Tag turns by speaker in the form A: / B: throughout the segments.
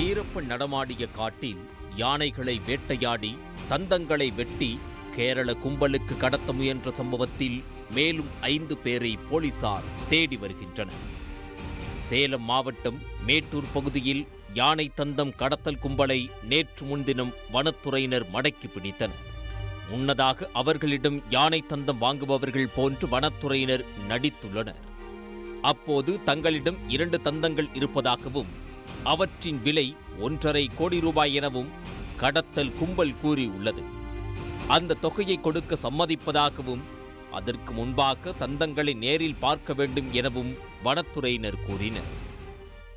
A: வீரப்பன் நடமாடிய காட்டில் யானைகளை வேட்டையாடி தந்தங்களை வெட்டி கேரள கும்பலுக்கு கடத்த முயன்ற சம்பவத்தில் மேலும் ஐந்து பேரை போலீசார் தேடி வருகின்றனர். சேலம் மாவட்டம் மேட்டூர் பகுதியில் யானை தந்தம் கடத்தல் கும்பலை நேற்று முன்தினம் வனத்துறையினர் மடக்கி பிடித்தனர். முன்னதாக அவர்களிடம் யானை தந்தம் வாங்குபவர்கள் போன்று வனத்துறையினர் நடித்துள்ளனர். அப்போது தங்களிடம் இரண்டு தந்தங்கள் இருப்பதாகவும் அவற்றின் விலை ஒன்றரை கோடி ரூபாய் எனவும் கடத்தல் கும்பல் கூறியுள்ளது. அந்த தொகையை கொடுக்க சம்மதிப்பதாகவும் அதற்கு முன்பாக தந்தங்களை நேரில் பார்க்க வேண்டும் எனவும் வனத்துறையினர் கூறினர்.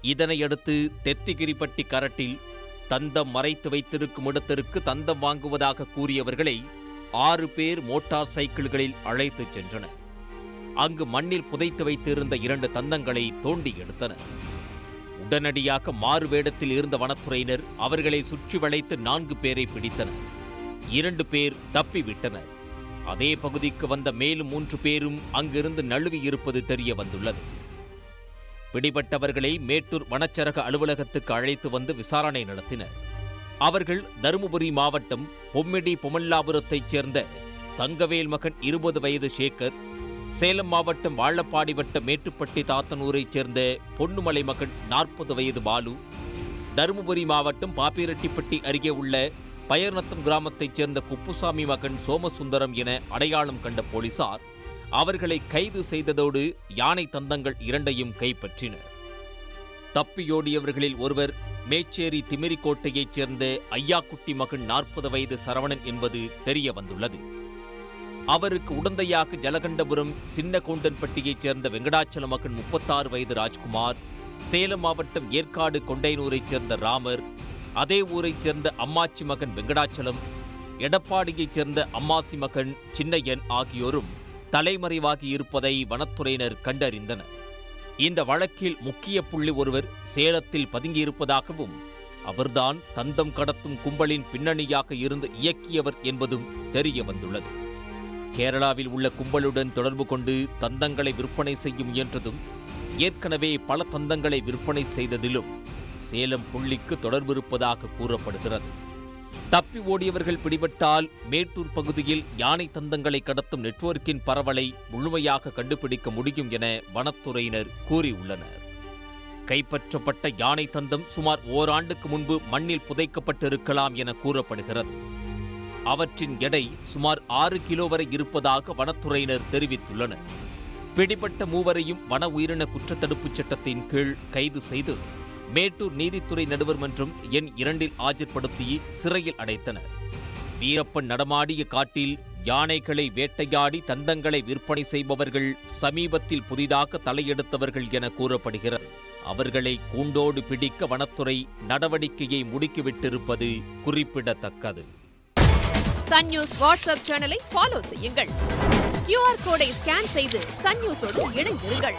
A: இதனையடுத்து தெத்திகிரிப்பட்டி கரட்டில் தந்தம் மறைத்து வைத்திருக்கும் இடத்திற்கு தந்தம் வாங்குவதாக கூறியவர்களை ஆறு பேர் மோட்டார் சைக்கிள்களில் அழைத்துச் சென்றனர். அங்கு மண்ணில் புதைத்து வைத்திருந்த இரண்டு தந்தங்களை தோண்டி எடுத்தனர். உடனடியாக மாறு வேடத்தில் இருந்த வனத்துறையினர் அவர்களை சுற்றி வளைத்து நான்கு பேரை பிடித்தனர். இரண்டு பேர் தப்பிவிட்டனர். அதே பகுதிக்கு வந்த மேலும் மூன்று பேரும் அங்கிருந்து நழுவி இருப்பது தெரிய வந்துள்ளது. பிடிபட்டவர்களை மேட்டூர் வனச்சரக அலுவலகத்துக்கு அழைத்து வந்து விசாரணை நடத்தினர். அவர்கள் தருமபுரி மாவட்டம் பொம்மிடி பொமல்லாபுரத்தைச் சேர்ந்த தங்கவேல் மகன் இருபது வயது சேகர் சேலம் மாவட்டம் வாழப்பாடி வட்டம் மேட்டுப்பட்டி தாத்தனூரைச் சேர்ந்த பொன்னுமலை மகன் நாற்பது வயது பாலு. தருமபுரி மாவட்டம் பாப்பிரெட்டிப்பட்டி அருகே உள்ள பயர்நத்தம் கிராமத்தைச் சேர்ந்த குப்புசாமி மகன் சோமசுந்தரம் என அடையாளம் கண்ட போலீசார் அவர்களை கைது செய்ததோடு யானை தந்தங்கள் இரண்டையும் கைப்பற்றினர். தப்பியோடியவர்களில் ஒருவர் மேச்சேரி திமிரிக்கோட்டையைச் சேர்ந்த ஐயாக்குட்டி மகன் நாற்பது வயது சரவணன் என்பது தெரிய வந்துள்ளது. அவருக்கு உடந்தையாக ஜலகண்டபுரம் சின்ன கோண்டன்பட்டியைச் சேர்ந்த வெங்கடாச்சல மகன் முப்பத்தாறு வயது ராஜ்குமார் சேலம் மாவட்டம் ஏற்காடு கொண்டையனூரைச் சேர்ந்த ராமர் அதே ஊரைச் சேர்ந்த அம்மாச்சி மகன் வெங்கடாச்சலம் எடப்பாடியைச் சேர்ந்த அம்மாசி மகன் சின்னையன் ஆகியோரும் தலைமறைவாகி இருப்பதை வனத்துறையினர் கண்டறிந்தனர். இந்த வழக்கில் முக்கிய புள்ளி ஒருவர் சேலத்தில் பதுங்கியிருப்பதாகவும் அவர்தான் தந்தம் கடத்தும் கும்பலின் பின்னணியாக இருந்து இயக்கியவர் என்பதும் தெரிய வந்துள்ளது. கேரளாவில் உள்ள கும்பலுடன் தொடர்பு கொண்டு தந்தங்களை விற்பனை செய்ய முயன்றதும் ஏற்கனவே பல தந்தங்களை விற்பனை செய்ததிலும் சேலம் புள்ளிக்கு தொடர்பு இருப்பதாக கூறப்படுகிறது. தப்பி ஓடியவர்கள் பிடிபட்டால் மேட்டூர் பகுதியில் யானை தந்தங்களை கடத்தும் நெட்வொர்க்கின் பரவலை முழுமையாக கண்டுபிடிக்க முடியும் என வனத்துறையினர் கூறியுள்ளனர். கைப்பற்றப்பட்ட யானை தந்தம் சுமார் ஓராண்டுக்கு முன்பு மண்ணில் புதைக்கப்பட்டிருக்கலாம் என கூறப்படுகிறது. அவற்றின் எடை சுமார் ஆறு கிலோ வரை இருப்பதாக வனத்துறையினர் தெரிவித்துள்ளனர். பிடிபட்ட மூவரையும் வன உயிரின குற்றத்தடுப்புச் சட்டத்தின் கீழ் கைது செய்து மேட்டூர் நீதித்துறை நடுவர் மன்றம் எண் இரண்டில் ஆஜர்படுத்தி சிறையில் அடைத்தனர். வீரப்பன் நடமாடிய காட்டில் யானைகளை வேட்டையாடி தந்தங்களை விற்பனை செய்பவர்கள் சமீபத்தில் புதிதாக தலையெடுத்தவர்கள் என கூறப்படுகிறது. அவர்களை கூண்டோடு பிடிக்க வனத்துறை நடவடிக்கையை முடுக்கிவிட்டிருப்பது குறிப்பிடத்தக்கது.
B: சன் நியூஸ் வாட்ஸ்அப் சேனலை ஃபாலோ செய்யுங்கள். கியூஆர் கோடை ஸ்கேன் செய்து சன் நியூஸோடு இணைந்திருங்கள்.